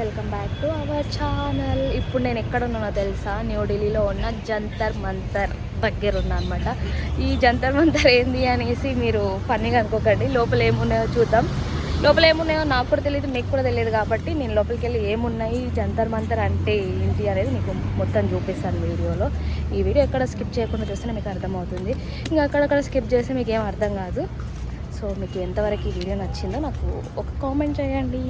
Welcome back to our channel. ఇప్పుడు నేను ఎక్కడ ఉన్నానో తెలుసా? న్యూఢిల్లీలో ఉన్న జంతర్ మంతర్ దగ్గర ఉన్నా అనమాట ఈ జంతర్ మంతర్ ఏంది అనేసి మీరు ఫన్నీగా అనుకోకండి. లోపల ఏమున్నాయో చూద్దాం. లోపల ఏమున్నాయో నాకు కూడా తెలియదు మీకు కూడా తెలియదు కాబట్టి నేను లోపలికి వెళ్ళి ఏమున్నాయి జంతర్ మంతర్ అంటే ఏంటి అనేది మీకు మొత్తం చూపిస్తాను వీడియోలో. ఈ వీడియో ఎక్కడ స్కిప్ చేయకుండా చూస్తే మీకు అర్థమవుతుంది. ఇంకా అక్కడక్కడ స్కిప్ చేస్తే మీకు ఏం అర్థం కాదు. సో మీకు ఎంతవరకు ఈ వీడియో నచ్చిందో నాకు ఒక కామెంట్ చేయండి.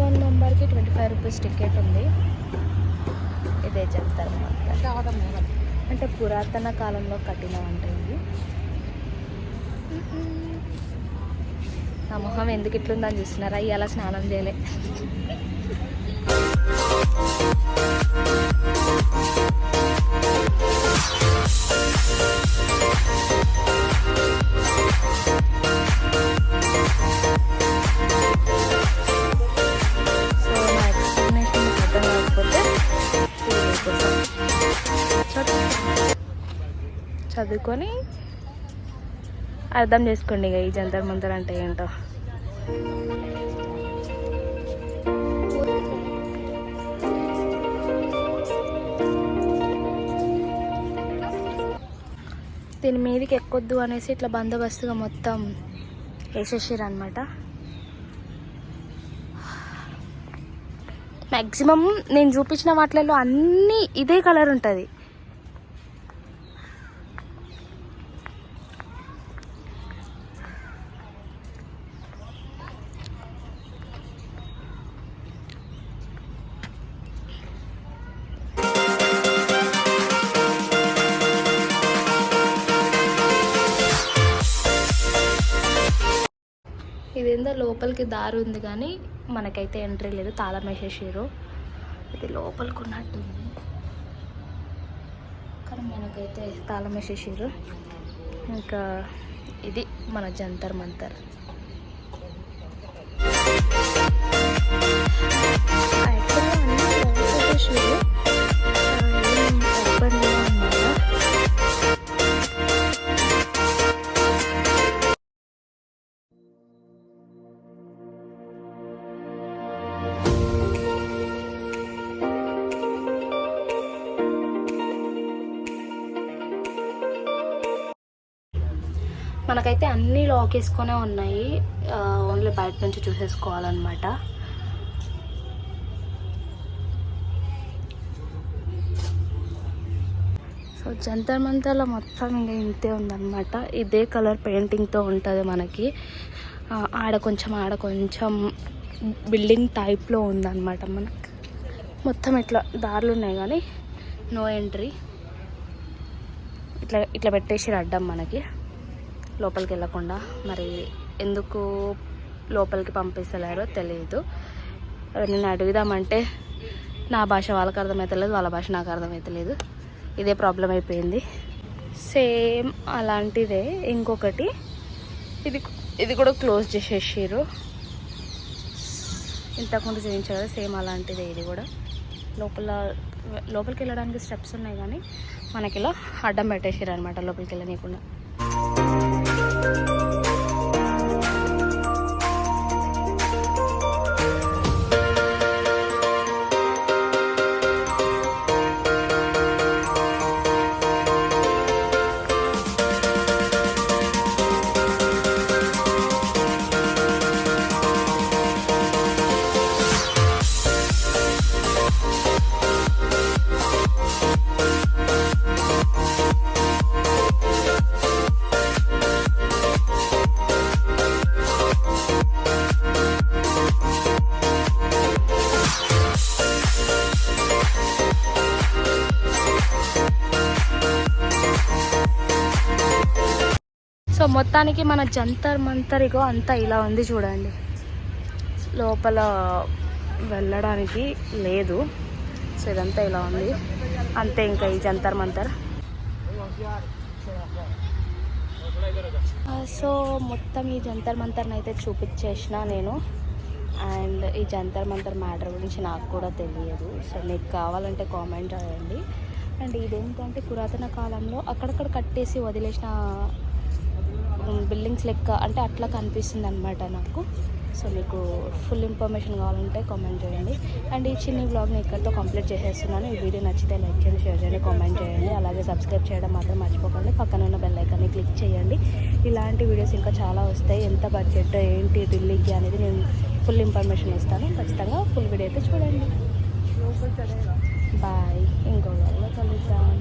వన్ మెంబర్కి ట్వంటీ ఫైవ్ రూపీస్ టికెట్ ఉంది. ఇదే మంతర్ అంటే పురాతన కాలంలో కట్టిన వంట ఇది. నా మొహం ఎందుకు ఇట్లుందని చూస్తున్నారా? ఇవాళ స్నానం చేయలే. చదువుకొని అర్థం చేసుకోండి ఇక ఈ జంతర్ మంతర్ అంటే ఏంటో. దీని మీదకి ఎక్కొద్దు అనేసి ఇట్లా బందోబస్తుగా మొత్తం వేసేసారు అనమాట మ్యాక్సిమం నేను చూపించిన వాటిలలో అన్నీ ఇదే కలర్ ఉంటుంది. లోపలికి దారి ఉంది కానీ మనకైతే ఎంట్రీ లేదు. తాళం వేసేసారు ఇది లోపలికి ఉన్నట్టుంది కానీ మనకైతే తాళం వేసేసారు ఇంకా ఇది మన జంతర్ మంతర్. మనకైతే అన్నీ లాక్ వేసుకొనే ఉన్నాయి. ఓన్లీ బయట నుంచి చూసేసుకోవాలన్నమాట. సో జంతర్ మంతర్లో మొత్తం ఇంకా ఇంతే ఉందన్నమాట. ఇదే కలర్ పెయింటింగ్తో ఉంటుంది మనకి. ఆడ కొంచెం ఆడ కొంచెం బిల్డింగ్ టైప్లో ఉందన్నమాట మనకి. మొత్తం ఇట్లా దారులు ఉన్నాయి కానీ నో ఎంట్రీ ఇట్లా ఇట్లా పెట్టేసి అడ్డం మనకి. లోపలికి వెళ్ళకుండా మరి ఎందుకు లోపలికి పంపిస్తలేరో తెలియదు నేను అడుగుదామంటే నా భాష వాళ్ళకి అర్థమవుతలేదు వాళ్ళ భాష నాకు అర్థమవుతలేదు ఇదే ప్రాబ్లం అయిపోయింది. సేమ్ అలాంటిదే ఇంకొకటి. ఇది ఇది కూడా క్లోజ్ చేసేసారు ఇంతకుముందు చూపించారు కదా సేమ్ అలాంటిదే ఇది కూడా. లోపల లోపలికి వెళ్ళడానికి స్టెప్స్ ఉన్నాయి కానీ మనకి ఇలా అడ్డం పెట్టేసారు అనమాట లోపలికి వెళ్ళనీయకుండా. 啊。మొత్తానికి మన జంతర్ మంతర్ ఇగో అంతా ఇలా ఉంది చూడండి. లోపల వెళ్ళడానికి లేదు. సో ఇదంతా ఇలా ఉంది. అంతే ఇంకా ఈ జంతర్ మంతర్ సో మొత్తం ఈ జంతర్ మంతర్ని అయితే చూపించేసిన నేను. అండ్ ఈ జంతర్ మంతర్ మ్యాటర్ గురించి నాకు కూడా తెలియదు. సో మీకు కావాలంటే కామెంట్ చేయండి. అండ్ ఇదేంటంటే పురాతన కాలంలో అక్కడక్కడ కట్టేసి వదిలేసిన బిల్డింగ్స్ లెక్క అంటే అట్లా కనిపిస్తుంది అనమాట నాకు. సో మీకు ఫుల్ ఇన్ఫర్మేషన్ కావాలంటే కామెంట్ చేయండి. అండ్ ఈ చిన్న వ్లాగ్ని ఇక్కడితో కంప్లీట్ చేసేస్తున్నాను. ఈ వీడియో నచ్చితే లైక్ చేయండి షేర్ చేయండి కామెంట్ చేయండి. అలాగే సబ్స్క్రైబ్ చేయడం మాత్రం మర్చిపోకండి. పక్కన ఉన్న బెల్ ఐకాన్ని క్లిక్ చేయండి. ఇలాంటి వీడియోస్ ఇంకా చాలా వస్తాయి. ఎంత బడ్జెట్ ఏంటి ఢిల్లీకి అనేది నేను ఫుల్ ఇన్ఫర్మేషన్ ఇస్తాను. ఖచ్చితంగా ఫుల్ వీడియో అయితే చూడండి. బాయ్ ఇంకో వాళ్ళు కలుద్దాం.